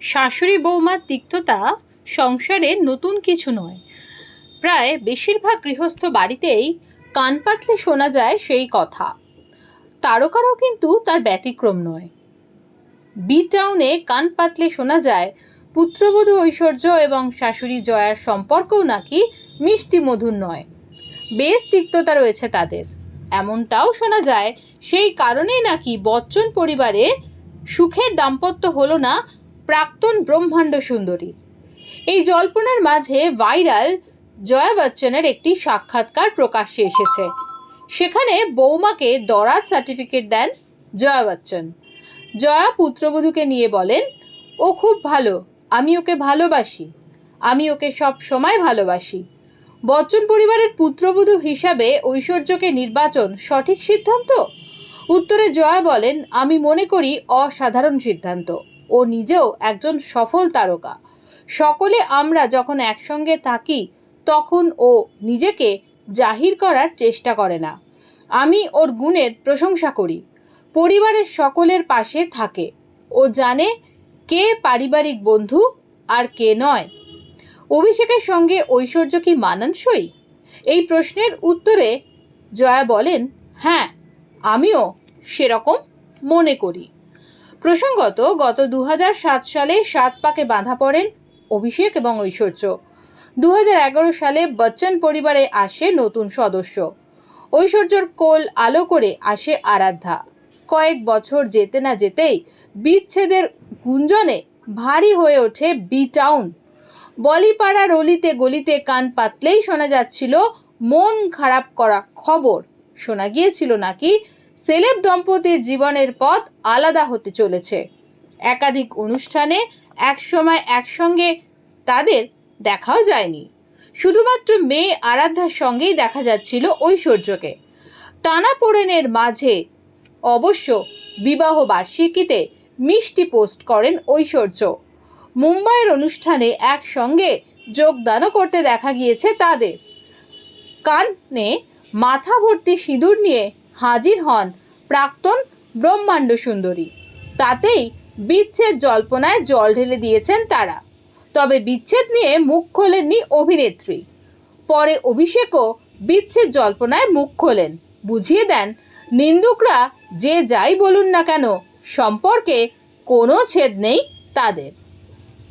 শাশুড়ি বৌমার তিক্ততা সংসারে নতুন কিছু নয়। প্রায় বেশিরভাগ গৃহস্থ বাড়িতেই কান পাতলে শোনা যায় সেই কথা। তারকারও কিন্তু তার ব্যতিক্রম নয়। বি টাউনে কান পাতলে শোনা যায়, পুত্রবধূ ঐশ্বর্য এবং শাশুড়ি জয়ার সম্পর্কও নাকি মিষ্টি মধুর নয়। বেশ তিক্ততা রয়েছে তাদের। এমনটাও শোনা যায়, সেই কারণেই নাকি বচ্চন পরিবারে সুখের দাম্পত্য হলো না প্রাক্তন ব্রহ্মাণ্ড সুন্দরী। এই জল্পনার মাঝে ভাইরাল জয়া বচ্চনের একটি সাক্ষাৎকার প্রকাশ্যে এসেছে। সেখানে বৌমাকে দরাজ সার্টিফিকেট দেন জয়া বচ্চন। জয়া পুত্রবধূকে নিয়ে বলেন, ও খুব ভালো, আমি ওকে ভালোবাসি, আমি ওকে সব সময় ভালোবাসি। বচ্চন পরিবারের পুত্রবধূ হিসাবে ঐশ্বর্যকে নির্বাচন সঠিক সিদ্ধান্ত? উত্তরে জয়া বলেন, আমি মনে করি অসাধারণ সিদ্ধান্ত। ও নিজেও একজন সফল তারকা। সকলে আমরা যখন একসঙ্গে থাকি, তখন ও নিজেকে জাহির করার চেষ্টা করে না। আমি ওর গুণের প্রশংসা করি। পরিবারের সকলের পাশে থাকে। ও জানে কে পারিবারিক বন্ধু আর কে নয়। অভিষেকের সঙ্গে ঐশ্বর্য কি মানানসই? এই প্রশ্নের উত্তরে জয়া বলেন হ্যাঁ আমিও সেরকম মনে করি। প্রসঙ্গত, গত দু হাজার সাত সালে সাত পাকে বাঁধা পড়েন অভিষেক এবং ঐশ্বর্য। দু হাজার এগারো সালে বচ্চন পরিবারে আসে নতুন সদস্য। ঐশ্বর্যর কোল আলো করে আসে আরাধ্যা। কয়েক বছর যেতে না যেতেই বিচ্ছেদের গুঞ্জনে ভারী হয়ে ওঠে বি টাউন। বলিপাড়ার অলিতে গলিতে কান পাতলেই শোনা যাচ্ছিল, মন খারাপ করা খবর। শোনা গিয়েছিল নাকি সেলেব দম্পতির জীবনের পথ আলাদা হতে চলেছে। একাধিক অনুষ্ঠানে একসময় একসঙ্গে তাদের দেখাও যায়নি। শুধুমাত্র মেয়ে আরাধ্যার সঙ্গেই দেখা যাচ্ছিল ঐশ্বর্যকে। টানাপোড়েনের মাঝে অবশ্য বিবাহ বার্ষিকীতে মিষ্টি পোস্ট করেন ঐশ্বর্য। মুম্বাইয়ের অনুষ্ঠানে একসঙ্গে যোগদানও করতে দেখা গিয়েছে তাদের। কানে মাথা ভর্তি সিঁদুর নিয়ে হাজির হন প্রাক্তন ব্রহ্মাণ্ড সুন্দরী। তাতেই বিচ্ছেদ জল্পনায় জল ঢেলে দিয়েছেন তারা। তবে বিচ্ছেদ নিয়ে মুখ খোলেননি অভিনেত্রী। পরে অভিষেকও বিচ্ছেদ জল্পনায় মুখ খোলেন। বুঝিয়ে দেন, নিন্দুকরা যে যাই বলুন না কেন, সম্পর্কে কোনো ছেদ নেই তাদের।